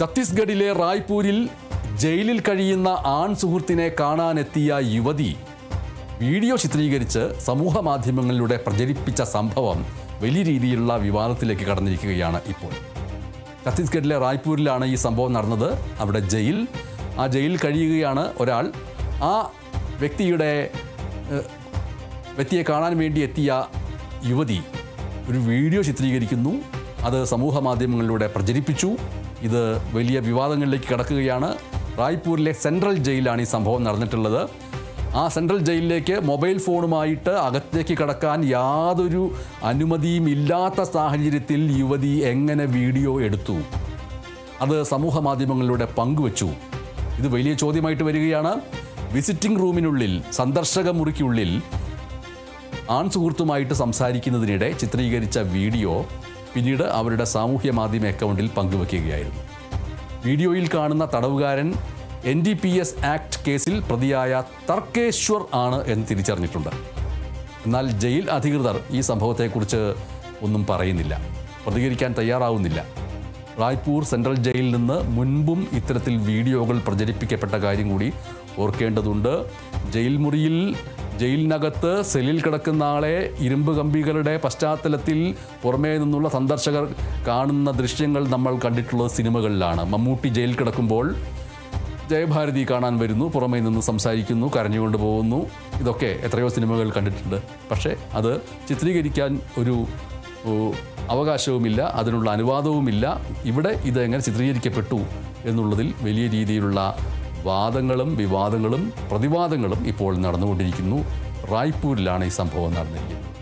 ഛത്തീസ്ഗഡിലെ റായ്പൂരിൽ ജയിലിൽ കഴിയുന്ന ആൺ സുഹൃത്തിനെ കാണാനെത്തിയ യുവതി വീഡിയോ ചിത്രീകരിച്ച് സമൂഹ മാധ്യമങ്ങളിലൂടെ പ്രചരിപ്പിച്ച സംഭവം വലിയ രീതിയിലുള്ള വിവാദത്തിലേക്ക് കടന്നിരിക്കുകയാണ് ഇപ്പോൾ. ഛത്തീസ്ഗഡിലെ റായ്പൂരിലാണ് ഈ സംഭവം നടന്നത്. അവിടെ ജയിൽ ആ ജയിൽ കഴിയുകയാണ് ഒരാൾ. ആ വ്യക്തിയുടെ വ്യക്തിയെ കാണാൻ വേണ്ടി എത്തിയ യുവതി ഒരു വീഡിയോ ചിത്രീകരിക്കുന്നു. അത് സമൂഹ മാധ്യമങ്ങളിലൂടെ പ്രചരിപ്പിച്ചു. ഇത് വലിയ വിവാദങ്ങളിലേക്ക് കടക്കുകയാണ്. റായ്പൂരിലെ സെൻട്രൽ ജയിലാണ് ഈ സംഭവം നടന്നിട്ടുള്ളത്. ആ സെൻട്രൽ ജയിലിലേക്ക് മൊബൈൽ ഫോണുമായിട്ട് അകത്തേക്ക് കടക്കാൻ യാതൊരു അനുമതിയും ഇല്ലാത്ത സാഹചര്യത്തിൽ യുവതി എങ്ങനെ വീഡിയോ എടുത്തു? അത് സമൂഹ മാധ്യമങ്ങളിലൂടെ പങ്കുവച്ചു. ഇത് വലിയ ചോദ്യമായിട്ട് വരികയാണ്. വിസിറ്റിംഗ് റൂമിനുള്ളിൽ സന്ദർശക മുറിക്കുള്ളിൽ ആൺ സുഹൃത്തുമായിട്ട് സംസാരിക്കുന്നതിനിടെ ചിത്രീകരിച്ച വീഡിയോ പിന്നീട് അവരുടെ സാമൂഹ്യ മാധ്യമ അക്കൗണ്ടിൽ പങ്കുവയ്ക്കുകയായിരുന്നു വീഡിയോയിൽ കാണുന്ന തടവുകാരൻ N D P S act കേസിൽ പ്രതിയായ തർക്കേശ്വർ ആണ് എന്ന് തിരിച്ചറിഞ്ഞിട്ടുണ്ട്. എന്നാൽ ജയിൽ അധികൃതർ ഈ സംഭവത്തെക്കുറിച്ച് ഒന്നും പറയുന്നില്ല. പ്രതികരിക്കാൻ തയ്യാറാവുന്നില്ല. റായ്പൂർ സെൻട്രൽ ജയിലിൽ നിന്ന് മുൻപും ഇത്തരത്തിൽ വീഡിയോകൾ പ്രചരിപ്പിക്കപ്പെട്ട കാര്യം കൂടി ഓർക്കേണ്ടതുണ്ട്. ജയിൽ മുറിയിൽ ജയിലിനകത്ത് സെല്ലിൽ കിടക്കുന്ന ആളെ ഇരുമ്പ് കമ്പികളുടെ പശ്ചാത്തലത്തിൽ പുറമേ നിന്നുള്ള സന്ദർശകർ കാണുന്ന ദൃശ്യങ്ങൾ നമ്മൾ കണ്ടിട്ടുള്ളത് സിനിമകളിലാണ്. മമ്മൂട്ടി ജയിൽ കിടക്കുമ്പോൾ ജയഭാരതി കാണാൻ വരുന്നു പുറമേ നിന്ന് സംസാരിക്കുന്നു കരഞ്ഞുകൊണ്ട് പോകുന്നു. ഇതൊക്കെ എത്രയോ സിനിമകൾ കണ്ടിട്ടുണ്ട്. പക്ഷേ അത് ചിത്രീകരിക്കാൻ ഒരു അവകാശവുമില്ല അതിനുള്ള അനുവാദവുമില്ല. ഇവിടെ ഇത് എങ്ങനെ ചിത്രീകരിക്കപ്പെട്ടു എന്നുള്ളതിൽ വലിയ രീതിയിലുള്ള വാദങ്ങളും വിവാദങ്ങളും പ്രതിവാദങ്ങളും ഇപ്പോൾ നടന്നുകൊണ്ടിരിക്കുന്നു. റായ്പൂരിലാണ് ഈ സംഭവം നടന്നിരിക്കുന്നത്.